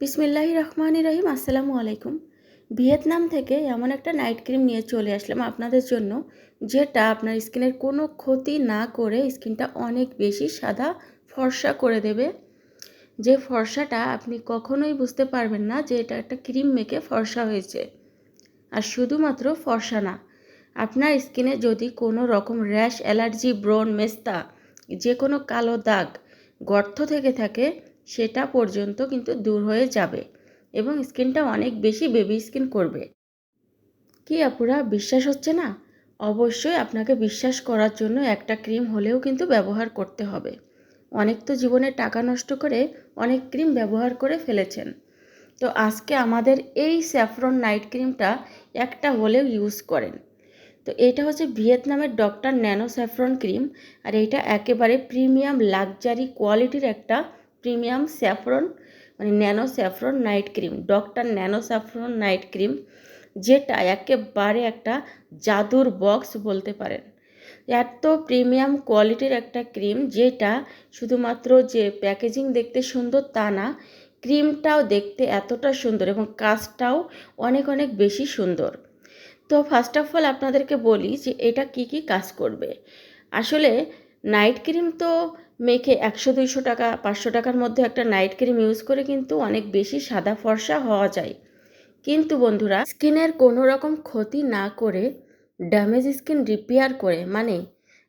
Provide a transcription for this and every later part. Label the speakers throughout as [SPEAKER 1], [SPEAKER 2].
[SPEAKER 1] বিসমিল্লাহি রহমান রহিম, আসসালামু আলাইকুম। ভিয়েতনাম থেকে এমন একটা নাইট ক্রিম নিয়ে চলে আসলাম আপনাদের জন্য, যেটা আপনার স্কিনের কোনো ক্ষতি না করে স্কিনটা অনেক বেশি সাদা ফর্সা করে দেবে। যে ফর্সাটা আপনি কখনোই বুঝতে পারবেন না যে এটা একটা ক্রিম মেখে ফর্সা হয়েছে। আর শুধুমাত্র ফর্সা না, আপনার স্কিনে যদি কোনো রকম র্যাশ, অ্যালার্জি ব্রন মেস্তা, যে কোনো কালো দাগ, গর্ত থেকে থাকে সেটা পর্যন্ত কিন্তু দূর হয়ে যাবে এবং স্কিনটা অনেক বেশি বেবি স্কিন করবে। কি আপুরা, বিশ্বাস হচ্ছে না? অবশ্যই আপনাকে বিশ্বাস করার জন্য একটা ক্রিম হলেও কিন্তু ব্যবহার করতে হবে। অনেক তো জীবনে টাকা নষ্ট করে অনেক ক্রিম ব্যবহার করে ফেলেছেন। তো আজকে আমাদের এই স্যাফরন নাইট ক্রিমটা একটা হলেও ইউজ করেন। তো এটা হচ্ছে ভিয়েতনামের ডক্টর ন্যানো স্যাফরন ক্রিম আর এটা একেবারে প্রিমিয়াম লাক্সারি কোয়ালিটির একটা প্রিমিয়াম স্যাফরন মানে nano saffron night cream, doctor nano saffron night cream, যেটা একেবারে একটা জাদুর বক্স বলতে পারেন। এত প্রিমিয়াম কোয়ালিটির একটা ক্রিম, যেটা শুধুমাত্র যে প্যাকেজিং দেখতে সুন্দর তা না, ক্রিমটাও দেখতে এতটা সুন্দর এবং কাজটাও অনেক অনেক বেশি সুন্দর। তো ফার্স্ট অফ অল আপনাদেরকে বলি যে এটা কি কি কাজ করবে। আসলে নাইট ক্রিম তো মেখে একশো, দুইশো টাকা, পাঁচশো টাকার মধ্যে একটা নাইট ক্রিম ইউজ করে কিন্তু অনেক বেশি সাদা ফর্সা হওয়া যায়। কিন্তু বন্ধুরা স্কিনের কোনো রকম ক্ষতি না করে ড্যামেজ স্কিন রিপেয়ার করে। মানে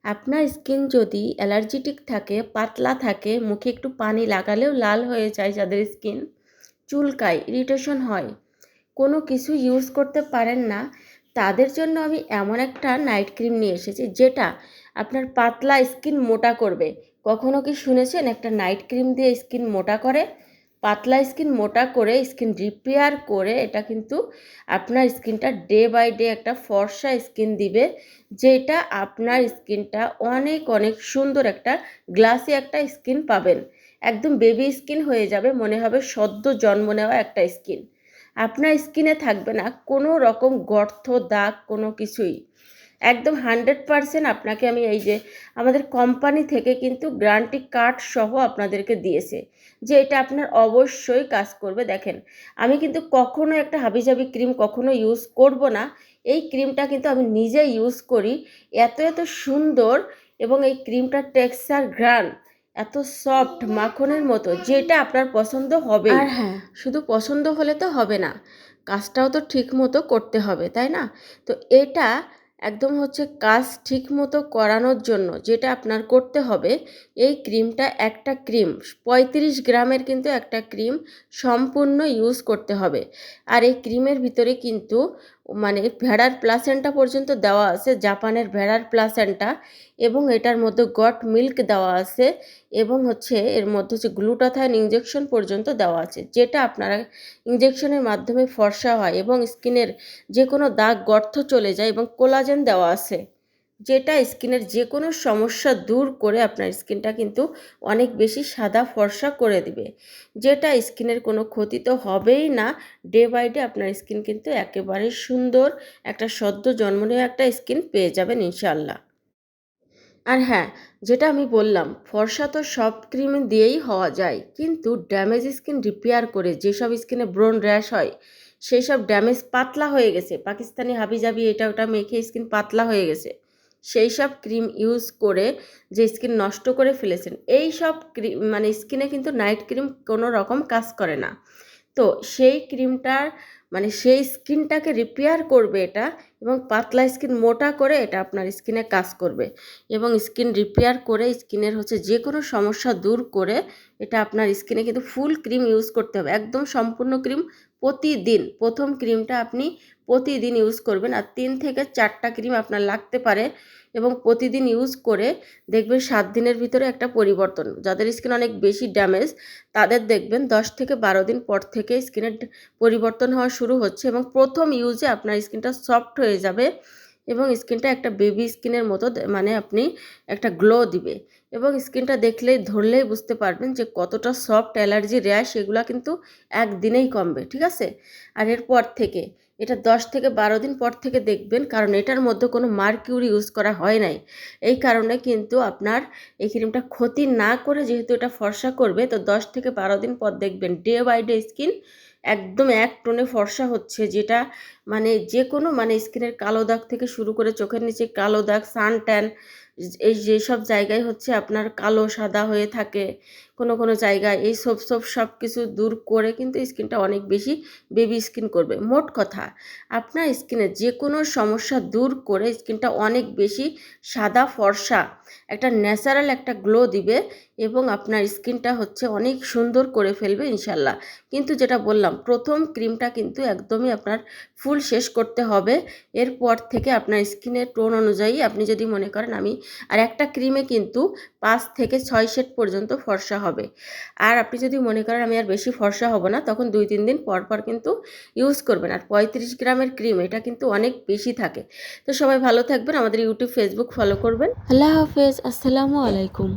[SPEAKER 1] আপনার স্কিন যদি অ্যালার্জিটিক থাকে, পাতলা থাকে, মুখে একটু পানি লাগালেও লাল হয়ে যায় যাদের স্কিন চুলকায় ইরিটেশন হয়, কোনো কিছু ইউজ করতে পারেন না, তাদের জন্য আমি এমন একটা নাইট ক্রিম নিয়ে এসেছি, যেটা আপনার পাতলা স্কিন মোটা করবে। কখনো কি শুনেছেন একটা নাইট ক্রিম দিয়ে স্কিন মোটা করে? পাতলা স্কিন মোটা করে, স্কিন রিপেয়ার করে, এটা কিন্তু আপনার স্কিনটা ডে বাই ডে একটা ফর্সা স্কিন দিবে, যেটা আপনার স্কিনটা অনেক অনেক সুন্দর একটা গ্লাসি একটা স্কিন পাবেন। একদম বেবি স্কিন হয়ে যাবে, মনে হবে সদ্য জন্ম নেওয়া একটা স্কিন। আপনার স্কিনে থাকবে না কোনো রকম গর্থ দাগ, কোনো কিছুই। একদম হান্ড্রেড পারসেন্ট আপনাকে আমি এই যে আমাদের কোম্পানি থেকে কিন্তু গ্যারান্টি কার্ড সহ আপনাদেরকে দিয়েছে, যে এটা আপনার অবশ্যই কাজ করবে। দেখেন, আমি কিন্তু কখনো একটা হাবিজাবি ক্রিম কখনো ইউজ করব না। এই ক্রিমটা কিন্তু আমি নিজে ইউজ করি। এত এত সুন্দর এবং এই ক্রিমটার টেক্সচার ঘ্রাণ, এত সফট মাখনের মতো, যেটা আপনার পছন্দ হবে আর হ্যাঁ শুধু পছন্দ হলে তো হবে না, কাজটাও তো ঠিক মতো করতে হবে, তাই না? তো এটা একদম হচ্ছে কাজ ঠিক মতো করানোর জন্য যেটা আপনার করতে হবে, এই ক্রিমটা একটা ক্রিম, পঁয়ত্রিশ গ্রামের কিন্তু একটা ক্রিম সম্পূর্ণ ইউজ করতে হবে। আর এই ক্রিমের ভিতরে কিন্তু মানে ভেড়ার প্লাসেন্টা পর্যন্ত দেওয়া আছে, জাপানের ভেড়ার প্লাসেন্টা এবং এটার মধ্যে গট মিল্ক দেওয়া আছে, এবং হচ্ছে এর মধ্যে হচ্ছে গ্লুটাথাইন ইঞ্জেকশন পর্যন্ত দেওয়া আছে, যেটা আপনারা ইঞ্জেকশনের মাধ্যমে ফর্সা হয় এবং স্কিনের যে কোনো দাগ গর্ত চলে যায় এবং কোলাজেন দেওয়া আছে। যেটা স্কিনের যে কোনো সমস্যা দূর করে আপনার স্কিনটা কিন্তু অনেক বেশি সাদা ফর্সা করে দিবে। যেটা স্কিনের কোনো ক্ষতি তো হবেই না ডে বাই ডে আপনার স্কিন কিন্তু একেবারে সুন্দর, একটা সদ্য জন্ম নেওয়া একটা স্কিন পেয়ে যাবেন ইনশাল্লাহ আর হ্যাঁ যেটা আমি বললাম, ফর্সা তো সব ক্রিম দিয়েই হওয়া যায়, কিন্তু ড্যামেজ স্কিন রিপেয়ার করে যেসব স্কিনে ব্রোন র্যাশ হয় সেই সব ড্যামেজ পাতলা হয়ে গেছে। পাকিস্তানি হাবিজাবি এটা ওটা মেখে স্কিন পাতলা হয়ে গেছে। সেই সব ক্রিম ইউজ করে যে স্কিন নষ্ট করে ফেলেছেন, এই সব ক্রিম মানে স্কিনে কিন্তু নাইট ক্রিম কোনো রকম কাজ করে না। তো সেই ক্রিমটার মানে সেই স্কিনটাকে রিপেয়ার করবে এটা এবং পাতলা স্কিন মোটা করে এটা আপনার স্কিনে কাজ করবে। এবং স্কিন রিপেয়ার করে স্কিনের হচ্ছে যে কোনো সমস্যা দূর করে এটা আপনার স্কিনে কিন্তু ফুল ক্রিম ইউজ করতে হবে। একদম সম্পূর্ণ ক্রিম প্রতিদিন, প্রথম ক্রিমটা আপনি প্রতিদিন ইউজ করবেন আর তিন থেকে চারটা ক্রিম আপনার লাগতে পারে এবং প্রতিদিন ইউজ করে দেখবেন সাত দিনের ভিতরে একটা পরিবর্তন। যাদের স্কিন অনেক বেশি ড্যামেজ, তাদের দেখবেন দশ থেকে বারো দিন পর থেকে স্কিনের পরিবর্তন হওয়া শুরু হচ্ছে এবং প্রথম ইউজে আপনার স্কিনটা সফট হয়ে যাবে এবং স্কিনটা একটা বেবি স্কিনের মতো মানে আপনি একটা গ্লো দিবে। এবং স্কিনটা দেখলেই, ধরলেই বুঝতে পারবেন যে কতটা সফট অ্যালার্জি র্যাশ এগুলো কিন্তু একদিনেই কমবে, ঠিক আছে? আর এরপর থেকে, এটা দশ থেকে বারো দিন পর থেকে দেখবেন, কারণ এটার মধ্যে কোনো মার্কিউরি ইউজ করা হয় নাই। এই কারণে কিন্তু আপনার এই ক্রিমটা ক্ষতি না করে যেহেতু এটা ফর্সা করবে, তো দশ থেকে বারো দিন পর দেখবেন ডে বাই ডে স্কিন একদম এক টোনে ফর্সা হচ্ছে, যেটা মানে যে কোনো মানে স্কিনের কালো দাগ থেকে শুরু করে চোখের নিচে কালো দাগ সান ট্যান এই যেসব জায়গায় হচ্ছে আপনার কালো, সাদা হয়ে থাকে, কোনো কোনো জায়গায় এই সব সব সব কিছু দূর করে কিন্তু স্কিনটা অনেক বেশি বেবি স্কিন করবে। মোট কথা, আপনার স্কিনে যে কোনো সমস্যা দূর করে স্কিনটা অনেক বেশি সাদা ফর্সা, একটা ন্যাচারাল একটা গ্লো দিবে এবং আপনার স্কিনটা হচ্ছে অনেক সুন্দর করে ফেলবে ইনশাল্লাহ। কিন্তু যেটা বললাম, প্রথম ক্রিমটা কিন্তু একদমই আপনার ফুল শেষ করতে হবে। এরপর থেকে আপনার স্কিনের টোন অনুযায়ী আপনি যদি মনে করেন আমি, আর একটা ক্রিমে কিন্তু পাঁচ থেকে ছয় সেট পর্যন্ত ফর্সা হবে। আর আপনি যদি মনে করেন আমি আর বেশি ফর্সা হব না, তখন দুই তিন দিন পর পর কিন্তু ইউজ করবেন। আর পঁয়ত্রিশ গ্রামের ক্রিম, এটা কিন্তু অনেক বেশি থাকে। তো সবাই ভালো থাকবেন, আমাদের ইউটিউব ফেসবুক ফলো করবেন। আল্লাহ হাফেজ, আসসালামু আলাইকুম।